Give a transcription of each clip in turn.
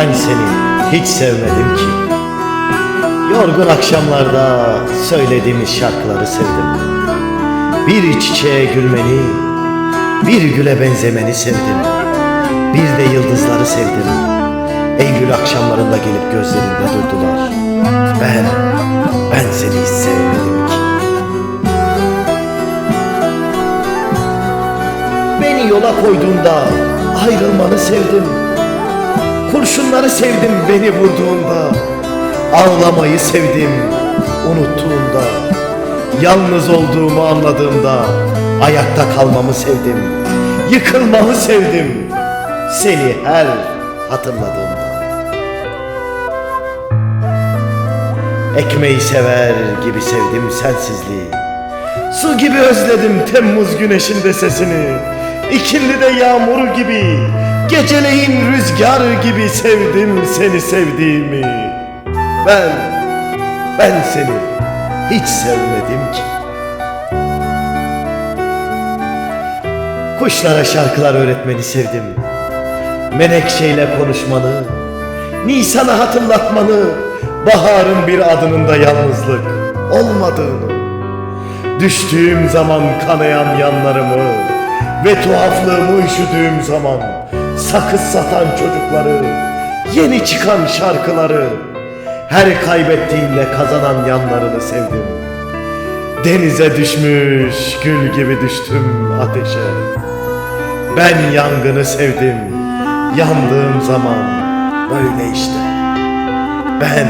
Ben seni hiç sevmedim ki. Yorgun akşamlarda söylediğimiz şarkıları sevdim. Bir çiçeğe gülmeni, bir güle benzemeni sevdim. Bir de yıldızları sevdim. Eylül akşamlarında gelip gözlerinde durdular. Ben, ben seni hiç sevmedim ki. Beni yola koyduğunda ayrılmanı sevdim. Kurşunları sevdim beni vurduğunda. Ağlamayı sevdim unuttuğunda. Yalnız olduğumu anladığımda ayakta kalmamı sevdim. Yıkılmamı sevdim. Seni her hatırladığımda. Ekmeği sever gibi sevdim sensizliği. Su gibi özledim Temmuz güneşinde sesini. İkindi de yağmur gibi, geceleyin rüzgar gibi sevdim seni sevdiğimi. Ben, ben seni hiç sevmedim ki. Kuşlara şarkılar öğretmeni sevdim. Menekşeyle konuşmanı, Nisan'ı hatırlatmanı, baharın bir adının da yalnızlık olmadığını. Düştüğüm zaman kanayan yanlarımı ve tuhaflığımı üşüdüğüm zaman sakız satan çocukları, yeni çıkan şarkıları, her kaybettiğimle kazanan yanlarını sevdim. Denize düşmüş gül gibi düştüm ateşe. Ben yangını sevdim, yandığım zaman böyle işte. Ben,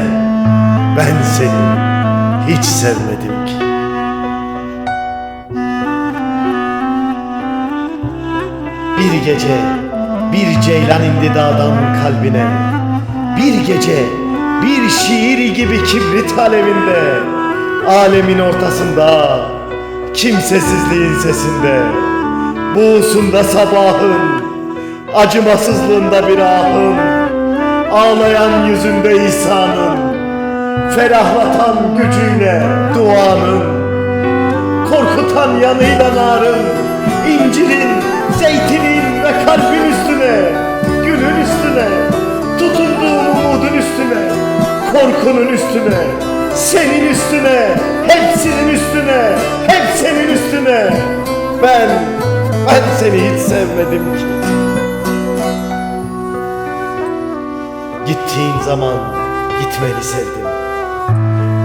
ben seni hiç sevmedim ki. Bir gece bir ceylan indi dağdan kalbine. Bir gece bir şiir gibi kibrit alevinde Alemin ortasında kimsesizliğin sesinde. Buğusunda sabahın acımasızlığında bir ahın Ağlayan yüzünde İsa'nın Ferahlatan gücüyle duanın Korkutan yanıyla narın, incirin, zeytinin korkunun üstüne, senin üstüne, hepsinin üstüne, hep senin üstüne. Ben, ben seni hiç sevmedim ki. Gittiğin zaman gitmeni sevdim.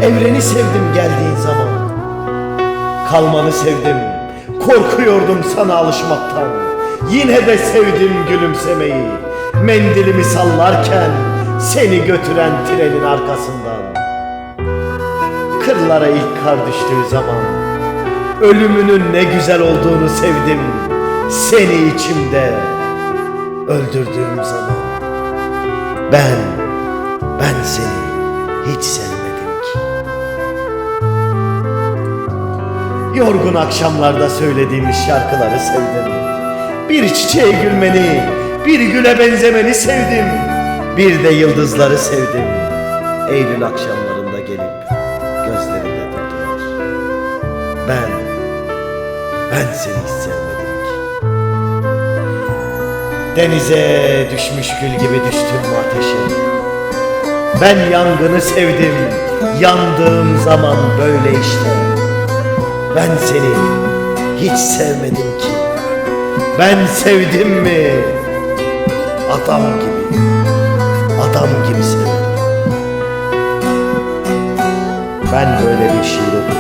Evreni sevdim geldiğin zaman. Kalmanı sevdim. Korkuyordum sana alışmaktan. Yine de sevdim gülümsemeyi. Mendilimi sallarken seni götüren trenin arkasından. Kırlara ilk kar düştüğü zaman ölümünün ne güzel olduğunu sevdim. Seni içimde öldürdüğüm zaman. Ben, ben seni hiç sevmedim ki. Yorgun akşamlarda söylediğimiz şarkıları sevdim. Bir çiçeğe gülmeni, bir güle benzemeni sevdim. Bir de yıldızları sevdim. Eylül akşamlarında gelip gözlerinde durdular. Ben, ben seni hiç sevmedim ki. Denize düşmüş gül gibi düştüm ateşe. Ben yangını sevdim, yandığım zaman böyle işte. Ben seni hiç sevmedim ki. Ben sevdim mi? Adam gibi, adam gibi sevdim. Ben böyle bir şiir okudum.